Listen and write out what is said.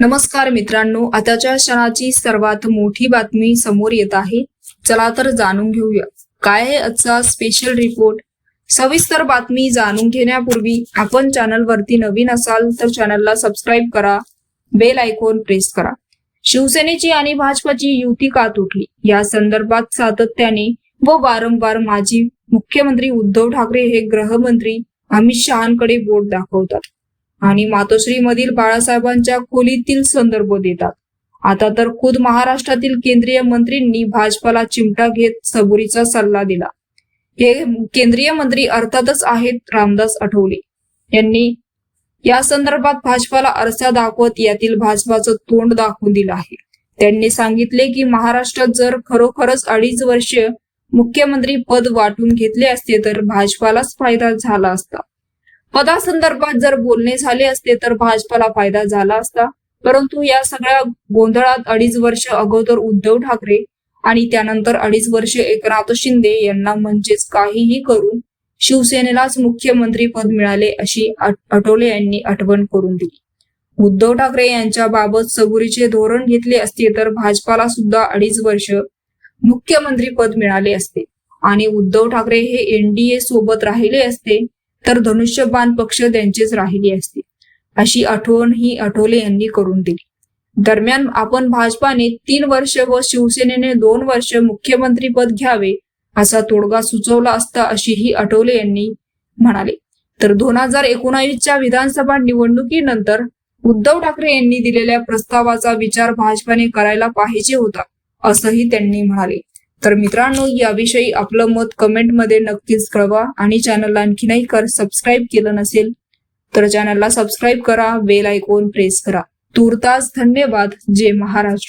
नमस्कार मित्रांनो आताच्या क्षणाची सर्वात मोठी बातमी समोर येत आहे. चला तर जाणून घेऊया. काय आहे आजचा स्पेशल रिपोर्ट सविस्तर बातमी जाणून घेण्यापूर्वी आपण चॅनलवरती नवीन असाल तर चॅनलला सबस्क्राईब करा बेल आयकॉन प्रेस करा. शिवसेनेची आणि भाजपाची युती का तुटली? या संदर्भात सातत्याने व वारंवार माजी मुख्यमंत्री उद्धव ठाकरे हे गृहमंत्री अमित शहाकडे बोट दाखवतात. आणि मातोश्री मधील बाळासाहेबांच्या खोलीतील संदर्भ देतात. आता तर खुद महाराष्ट्रातील केंद्रीय मंत्रींनी भाजपाला चिमटा घेत सबुरीचा सल्ला दिला. हे केंद्रीय मंत्री अर्थातच आहेत रामदास आठवले. यांनी या संदर्भात भाजपाला आरसा दाखवत यातील भाजपाचं तोंड दाखवून दिलं आहे. त्यांनी सांगितले की महाराष्ट्रात जर खरोखरच अडीच वर्ष मुख्यमंत्री पद वाटून घेतले असते तर भाजपालाच फायदा झाला असता. पदासंदर्भात जर बोलणे झाले असते तर भाजपाला फायदा झाला असता. परंतु या सगळ्या गोंधळात अडीच वर्ष अगोदर उद्धव ठाकरे आणि त्यानंतर अडीच वर्ष एकनाथ शिंदे यांना म्हणजेच काहीही करून शिवसेनेलाच मुख्यमंत्री पद मिळाले अशी आठवले यांनी आठवण करून दिली. उद्धव ठाकरे यांच्या बाबत सबुरीचे धोरण घेतले असते तर भाजपाला सुद्धा अडीच वर्ष मुख्यमंत्री पद मिळाले असते. आणि उद्धव ठाकरे हे एनडीए सोबत राहिले असते. तर धनुष्यबाण पक्ष त्यांचेच राहिले असते. अशी आठवण ही आठवले यांनी करून दिली. दरम्यान आपण भाजपाने तीन वर्ष व शिवसेनेने दोन वर्ष मुख्यमंत्री पद घ्यावे असा तोडगा सुचवला असता अशीही आठवले यांनी म्हणाले. तर दोन हजार एकोणावीसच्या विधानसभा निवडणुकीनंतर उद्धव ठाकरे यांनी दिलेल्या प्रस्तावाचा विचार भाजपाने करायला पाहिजे होता असंही त्यांनी म्हणाले. तर मित्रांनो याविषयी आपलं मत कमेंटमध्ये नक्कीच कळवा आणि चॅनलला आणखीनही कर सबस्क्राईब केलं नसेल तर चॅनलला सबस्क्राईब करा बेल आयकॉन प्रेस करा. तुर्तास धन्यवाद. जय महाराष्ट्र.